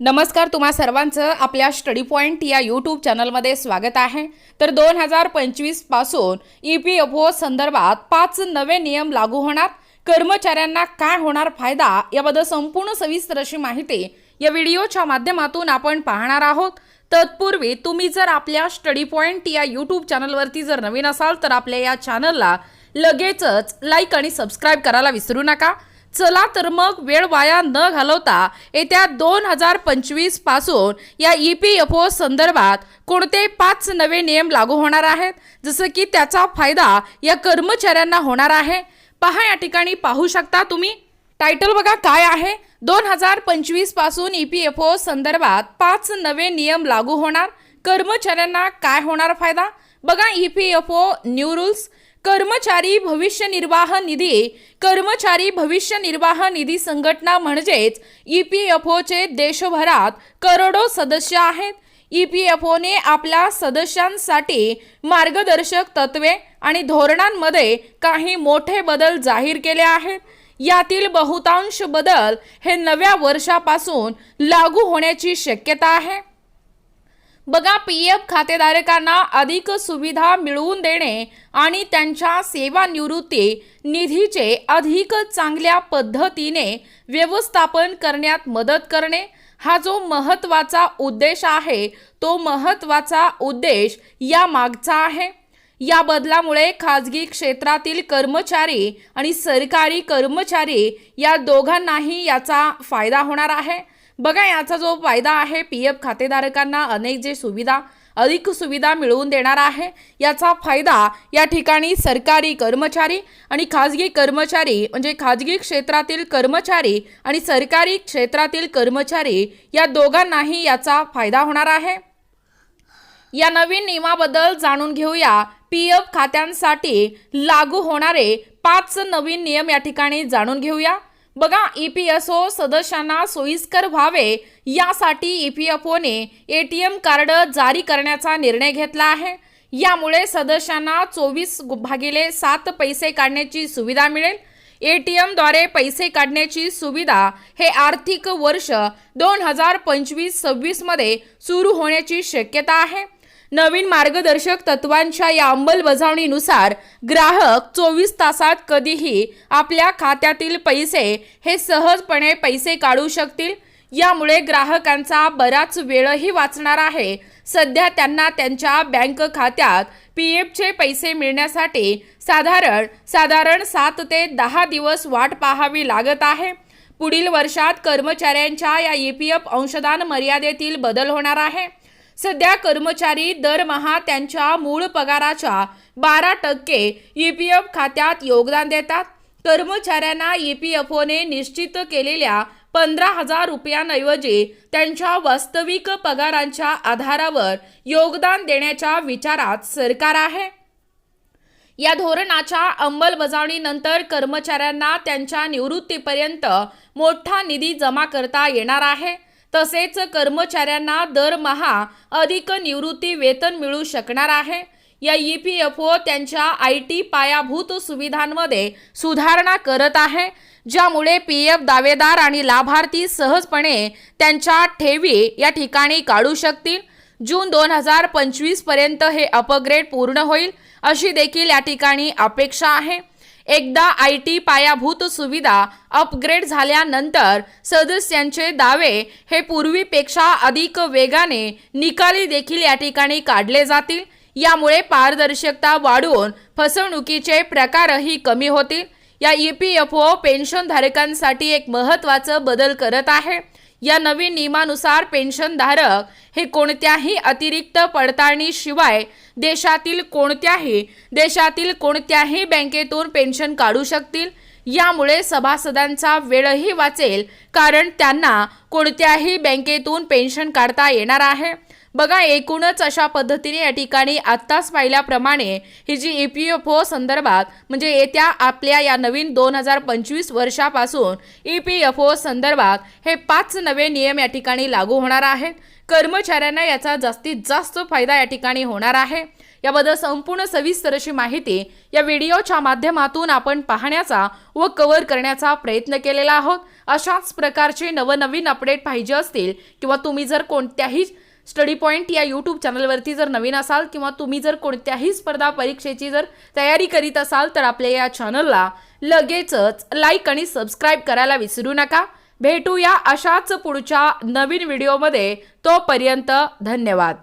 नमस्कार तुम्हा सर्वांचं आपल्या स्टडी पॉईंट या यूट्यूब चॅनलमध्ये स्वागत आहे. तर दोन हजार पंचवीसपासून ई पी एफ ओ संदर्भात पाच नवे नियम लागू होणार. कर्मचाऱ्यांना काय होणार फायदा याबद्दल संपूर्ण सविस्तर अशी माहिती या व्हिडिओच्या माध्यमातून आपण पाहणार आहोत. तत्पूर्वी तुम्ही जर आपल्या स्टडी पॉईंट या यूट्यूब चॅनलवरती जर नवीन असाल तर आपल्या या चॅनलला लगेचच लाईक आणि सबस्क्राईब करायला विसरू नका. चला तर मग वेळ वाया न घालवता येत्या दोन हजार पंचवीसपासून या ई पी एफ ओ संदर्भात कोणते पाच नवे नियम लागू होणार आहेत? जसं की त्याचा फायदा या कर्मचाऱ्यांना होणार आहे. पहा या ठिकाणी पाहू शकता तुम्ही. टायटल बघा काय आहे? दोन हजार पंचवीसपासून ई पी एफ ओ संदर्भात पाच नवे नियम लागू होणार. कर्मचाऱ्यांना काय होणार फायदा? बघा E P F O new rules. कर्मचारी भविष्य निर्वाह निधी कर्मचारी भविष्य निर्वाह निधी संघटना म्हणजेच ई पी एफ ओचे देशभरात करोडो सदस्य आहेत. ई पी एफ ओने आपल्या सदस्यांसाठी मार्गदर्शक तत्वे आणि धोरणांमध्ये काही मोठे बदल जाहीर केले आहेत. यातील बहुतांश बदल हे नव्या वर्षापासून लागू होण्याची शक्यता आहे. बघा पी एफ खातेधारकांना अधिक सुविधा मिळवून देणे आणि त्यांच्या सेवानिवृत्ती निधीचे अधिक चांगल्या पद्धतीने व्यवस्थापन करण्यात मदत करणे हा जो महत्त्वाचा उद्देश आहे तो महत्त्वाचा उद्देश या मागचा आहे. या बदलामुळे खाजगी क्षेत्रातील कर्मचारी आणि सरकारी कर्मचारी या दोघांनाही याचा फायदा होणार आहे. बघा याचा जो फायदा आहे पी एफ खातेधारकांना अनेक जे सुविधा अधिक सुविधा मिळवून देणार आहे याचा फायदा या ठिकाणी सरकारी कर्मचारी आणि खाजगी कर्मचारी म्हणजे खाजगी क्षेत्रातील कर्मचारी आणि सरकारी क्षेत्रातील कर्मचारी या दोघांनाही याचा फायदा होणार आहे. या नवीन नियमाबद्दल जाणून घेऊया. पी एफ खात्यांसाठी लागू होणारे पाच नवीन नियम या ठिकाणी जाणून घेऊया. बघा ई पी एस ओ सदस्यांना सोयीस्कर व्हावे यासाठी ई पी एफ ओने ए टी एम कार्ड जारी करण्याचा निर्णय घेतला आहे. यामुळे सदस्यांना चोवीस भागिले सात पैसे काढण्याची सुविधा मिळेल. ए टी एमद्वारे पैसे काढण्याची सुविधा हे आर्थिक वर्ष दोन हजार पंचवीस सव्वीसमध्ये सुरू होण्याची शक्यता आहे. नवीन मार्गदर्शक तत्वांच्या या अंमलबजावणीनुसार ग्राहक चोवीस तासात कधीही आपल्या खात्यातील पैसे हे सहजपणे पैसे काढू शकतील. यामुळे ग्राहकांचा बराच वेळही वाचणार आहे. सध्या त्यांना त्यांच्या बँक खात्यात पी एफचे पैसे मिळण्यासाठी साधारण साधारण सात ते दहा दिवस वाट पाहावी लागत आहे. पुढील वर्षात कर्मचाऱ्यांच्या या ई पी एफ अंशदान मर्यादेतील बदल होणार आहे. सध्या कर्मचारी दरमहा त्यांच्या मूळ पगाराच्या बारा टक्के ई पी एफ खात्यात योगदान देतात. कर्मचाऱ्यांना ई पी एफ ओने निश्चित केलेल्या पंधरा हजार रुपयांऐवजी त्यांच्या वास्तविक पगारांच्या आधारावर योगदान देण्याच्या विचारात सरकार आहे. या धोरणाच्या अंमलबजावणीनंतर कर्मचाऱ्यांना त्यांच्या निवृत्तीपर्यंत मोठा निधी जमा करता येणार आहे. तसेच कर्मचाऱ्यांना दरमहा अधिक निवृत्ती वेतन मिळू शकणार आहे. या ई पी एफ ओ त्यांच्या आय टी पायाभूत सुविधांमध्ये सुधारणा करत आहे ज्यामुळे पी एफ दावेदार आणि लाभार्थी सहजपणे त्यांच्या ठेवी या ठिकाणी काढू शकतील. जून दोन हजार पंचवीसपर्यंत हे अपग्रेड पूर्ण होईल अशी देखील या ठिकाणी अपेक्षा आहे. एकदा आय टी पायाभूत सुविधा अपग्रेड झाल्यानंतर सदस्यांचे दावे हे पूर्वीपेक्षा अधिक वेगाने निकाली देखील या ठिकाणी काढले जातील. यामुळे पारदर्शकता वाढवून फसवणुकीचे प्रकारही कमी होतील. या ई पी एफ ओ पेन्शनधारकांसाठी एक महत्त्वाचं बदल करत आहे. या नवीन नियमानुसार पेन्शनधारक हे कोणत्याही अतिरिक्त पडताळणीशिवाय देशातील कोणत्याही देशातील कोणत्याही बँकेतून पेन्शन काढू शकतील. यामुळे सभासदांचा वेळही वाचेल कारण त्यांना कोणत्याही बँकेतून पेन्शन काढता येणार आहे. बघा एकूणच अशा पद्धतीने या ठिकाणी आत्ताच पाहिल्याप्रमाणे ही जी ई पी एफ ओ संदर्भात म्हणजे येत्या आपल्या या नवीन दोन हजार पंचवीस वर्षापासून ई पी एफ ओ संदर्भात हे पाच नवे नियम या ठिकाणी लागू होणार आहेत. कर्मचाऱ्यांना याचा जास्तीत जास्त फायदा या ठिकाणी होणार आहे. याबद्दल संपूर्ण सविस्तर अशी माहिती या व्हिडिओच्या माध्यमातून आपण पाहण्याचा व कव्हर करण्याचा प्रयत्न केलेला आहोत. अशाच प्रकारचे नवनवीन अपडेट पाहिजे असतील किंवा तुम्ही जर कोणत्याही स्टडी पॉईंट या यूट्यूब चॅनलवरती जर नवीन असाल किंवा तुम्ही जर कोणत्याही स्पर्धा परीक्षेची जर तयारी करीत असाल तर आपल्या या चॅनलला लगेचच लाईक आणि सबस्क्राईब करायला विसरू नका. भेटूया अशाच पुढच्या नवीन व्हिडिओमध्ये तोपर्यंत धन्यवाद.